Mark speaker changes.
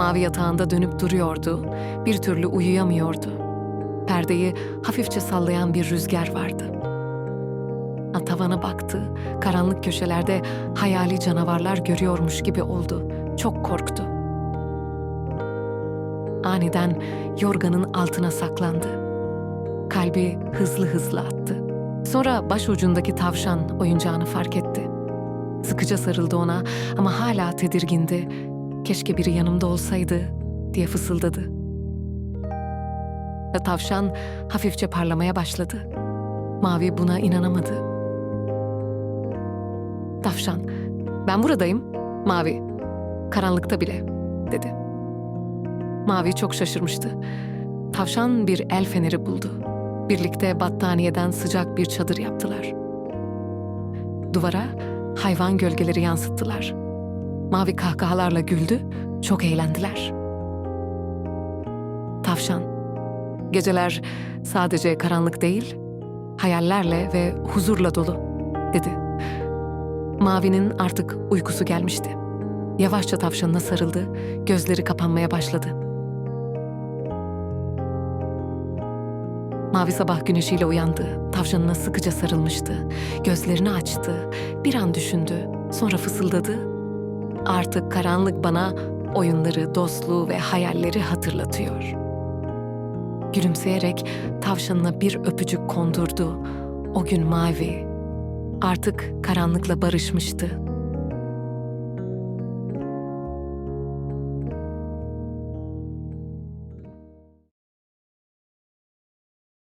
Speaker 1: Mavi yatağında dönüp duruyordu, bir türlü uyuyamıyordu. Perdeyi hafifçe sallayan bir rüzgar vardı. Tavana baktı, karanlık köşelerde hayali canavarlar görüyormuş gibi oldu. Çok korktu. Aniden yorganın altına saklandı. Kalbi hızlı hızlı attı. Sonra başucundaki tavşan oyuncağını fark etti. Sıkıca sarıldı ona ama hala tedirgindi. Keşke biri yanımda olsaydı diye fısıldadı. Ve tavşan hafifçe parlamaya başladı. Mavi buna inanamadı. Tavşan, ben buradayım. Mavi, karanlıkta bile, dedi. Mavi çok şaşırmıştı. Tavşan bir el feneri buldu. Birlikte battaniyeden sıcak bir çadır yaptılar. Duvara hayvan gölgeleri yansıttılar. Mavi kahkahalarla güldü, çok eğlendiler. Tavşan, geceler sadece karanlık değil, hayallerle ve huzurla dolu, dedi. Mavi'nin artık uykusu gelmişti. Yavaşça tavşanına sarıldı, gözleri kapanmaya başladı. Mavi sabah güneşiyle uyandı, tavşanına sıkıca sarılmıştı. Gözlerini açtı, bir an düşündü, sonra fısıldadı. Artık karanlık bana oyunları, dostluğu ve hayalleri hatırlatıyor. Gülümseyerek tavşanına bir öpücük kondurdu. O gün Mavi artık karanlıkla barışmıştı.